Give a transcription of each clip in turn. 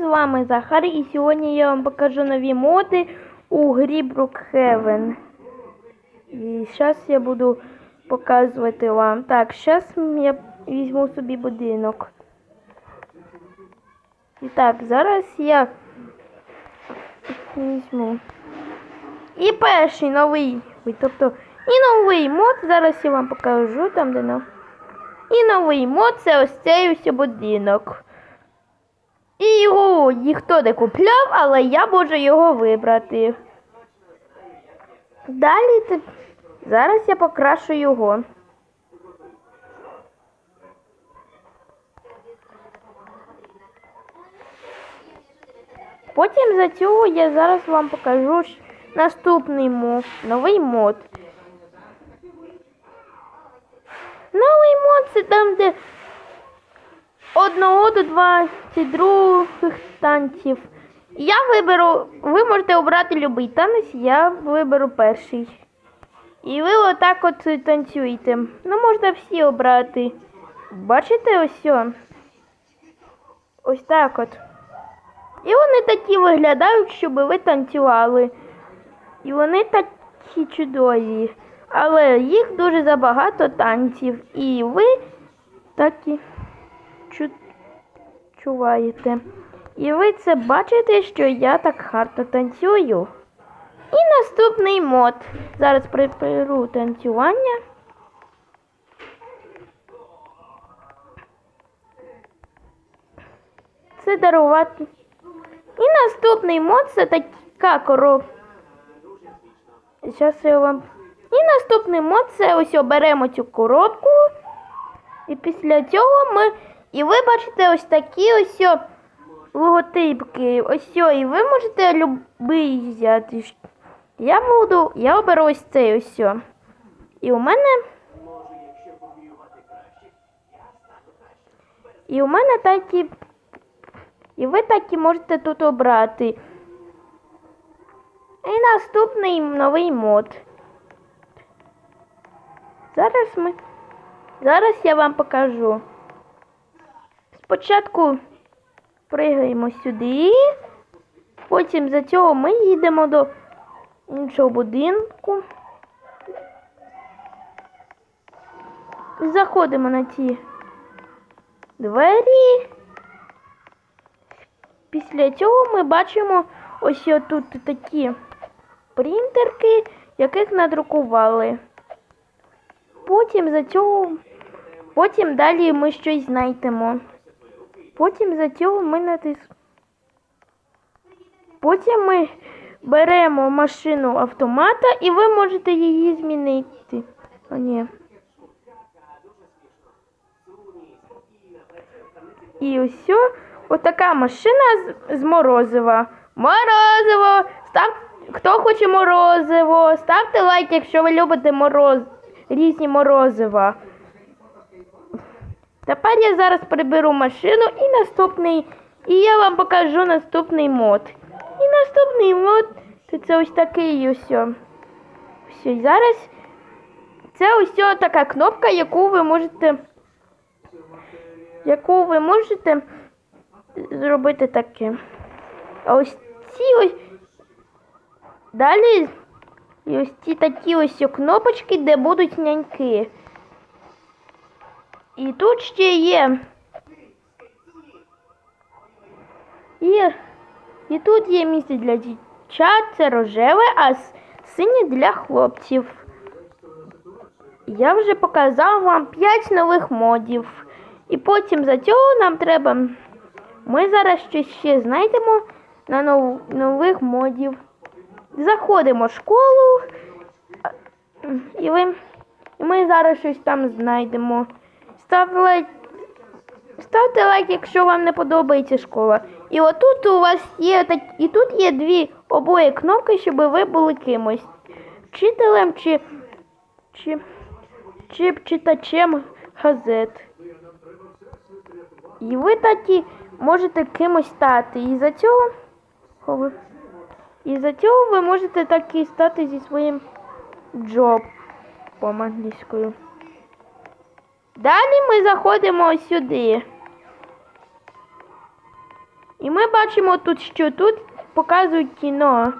з вами Захар, і сьогодні я вам покажу нові моди у грі Brookhaven. І зараз я буду показувати вам. Так, зараз я візьму собі будинок. І так, зараз я візьму. І перший новий, тобто і новий мод, зараз я вам покажу там, де. І новий мод це ось цей ось будинок. І його ніхто не купляв, але я можу його вибрати. Далі ти- зараз я покрашу його. Потім за цього я зараз вам покажу наступний мод, новий мод. Новий мод це там, де одного до 22 танців. Я виберу, ви можете обрати будь-який танець, я виберу перший. І ви отак от танцюєте. Ну, можна всі обрати. Бачите ось? о? Ось так от. І вони такі виглядають, щоб ви танцювали. І вони такі чудові. Але їх дуже забагато танців. І ви такі чуваєте. І ви це бачите, що я так гарно танцюю. І наступний мод. Зараз приберу танцювання. Це дарувати. І наступний мод це така коров. Зараз я вам. І наступний мод це ось беремо цю коробку. І після цього ми. І ви бачите ось такі ось логотипки. Ось і ви можете любий взяти. Я буду. Я оберу ось цей ось. І у мене. І у мене такі. І ви такі можете тут обрати. І наступний новий мод. Зараз ми. Зараз я вам покажу. Спочатку пригаємо сюди, потім за цього ми їдемо до іншого будинку. Заходимо на ці двері. Після цього ми бачимо ось тут такі принтерки, яких надрукували. Потім за цього, потім далі ми щось знайдемо. Потім за цього ми натис... Потім ми беремо машину автомата і ви можете її змінити. О, ні. І ось отака машина з морозива. Морозиво! Став... Хто хоче морозиво? Ставте лайк, якщо ви любите мороз... різні морозива. Тепер я зараз приберу машину і наступний. І я вам покажу наступний мод. І наступний мод то це ось такий ось. і зараз. Це ось така кнопка, яку ви можете. Яку ви можете зробити таке. А ось ці ось. Далі ось ці такі ось кнопочки, де будуть няньки. І тут ще є. І, і тут є місце для дівчат, це рожеве, а синє для хлопців. Я вже показав вам 5 нових модів. І потім за цього нам треба. Ми зараз щось ще знайдемо на нов, нових модів. Заходимо в школу. І ви. І ми зараз щось там знайдемо. Ставте лайк. Ставте лайк, якщо вам не подобається школа. І отут у вас є так, і тут є дві обоє кнопки, щоб ви були кимось. Вчителем чи, чи, чи читачем газет. І ви такі можете кимось стати. І за цього. І за цього ви можете так і стати зі своїм джобом англійською. Далі ми заходимо сюди. І ми бачимо тут, що тут показують кіно.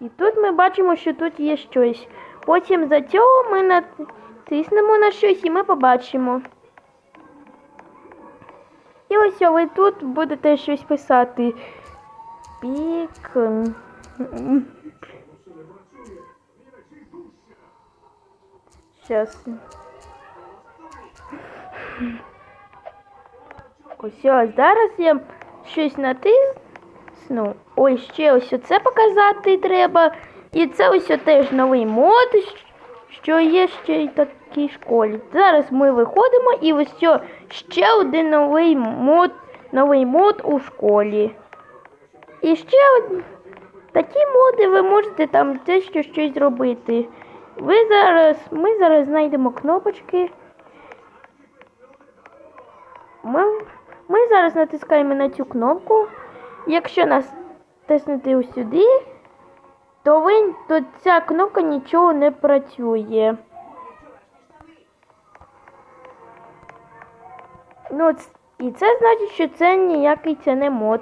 І тут ми бачимо, що тут є щось. Потім за цього ми натиснемо на щось і ми побачимо. І ось ви тут будете щось писати. Пік. Щас. Ось ось зараз я щось натисну. Ой, ще ось це показати треба. І це ось теж новий мод, що є ще й такій школі. Зараз ми виходимо і ось ще один новий мод, новий мод у школі. І ще такі моди ви можете там теж що- щось зробити. Ви зараз, ми зараз знайдемо кнопочки. Ми, ми зараз натискаємо на цю кнопку. Якщо нас тиснути сюди, то, ви, то ця кнопка нічого не працює. Ну, і це значить, що це ніякий це не мод.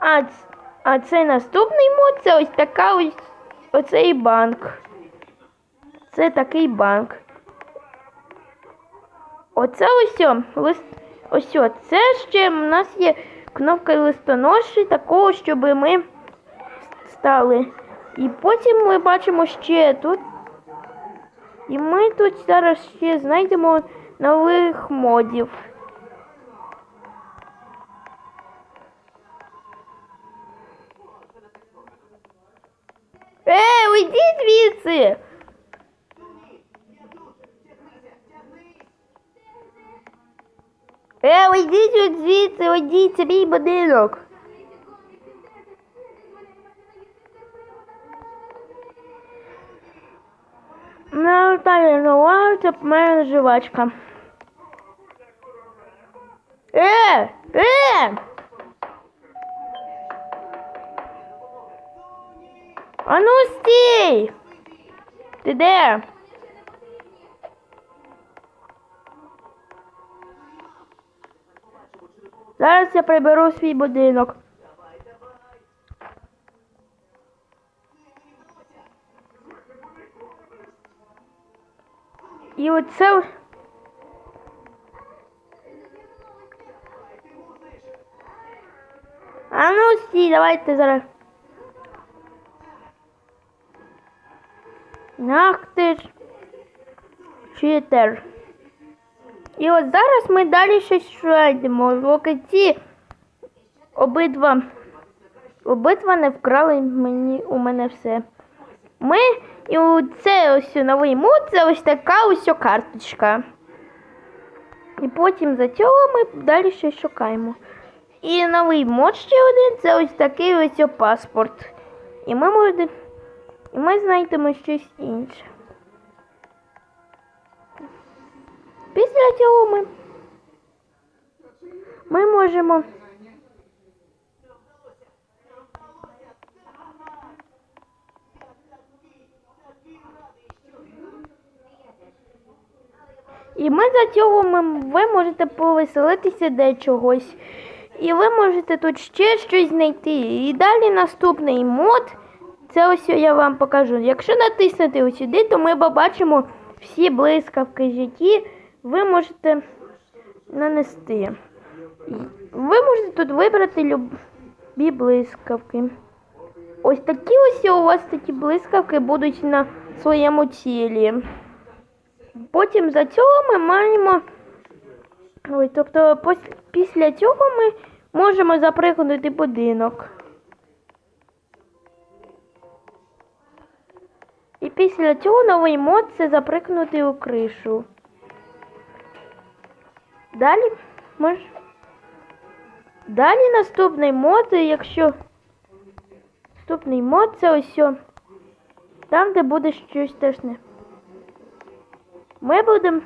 А, а цей наступний мод це ось така ось оцей банк. Це такий банк. Оце ось лист. Ось це ще в нас є кнопка листоноші, такого, щоб ми стали. І потім ми бачимо ще тут. І ми тут зараз ще знайдемо нових модів. Е, уйдіть звідси! Е, уйдіть от звідси, уйдіть, це мій будинок. Наталя нова, це в жвачка. Е! Е! А ну стій! Ти де? Зараз я приберу свій будинок. І оце. А ну стій, давайте зараз. Ах ти ж. Читер. І от зараз ми далі щось шайдемо. Поки ці обидва обидва не вкрали мені у мене все. Ми і це ось новий мод, це ось така ось карточка. І потім за цього ми далі щось шукаємо. І новий мод ще один це ось такий ось паспорт. І ми можемо. І ми знайдемо щось інше. Після цього ми, ми можемо. І ми за цього ми, ви можете повеселитися де чогось. І ви можете тут ще щось знайти. І далі наступний мод. Це ось я вам покажу. Якщо натиснути ось сюди, то ми побачимо всі блискавки житті. Ви можете нанести. Ви можете тут вибрати любі блискавки. Ось такі ось у вас такі блискавки будуть на своєму тілі. Потім за цього ми маємо. Ой, тобто після цього ми можемо запригнути будинок. І після цього новий мод це заприкнути у кришу. Далі мож... Далі наступний мод, якщо наступний мод це ось о, там, де буде щось страшне. Ми будемо.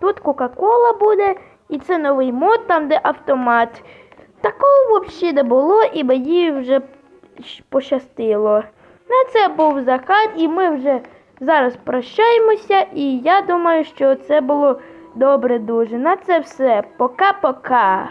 Тут Кока-Кола буде, і це новий мод, там, де автомат. Такого взагалі не було, і мені вже пощастило. На це був закат, і ми вже зараз прощаємося, і я думаю, що це було Добре дуже. На це все. Пока-пока.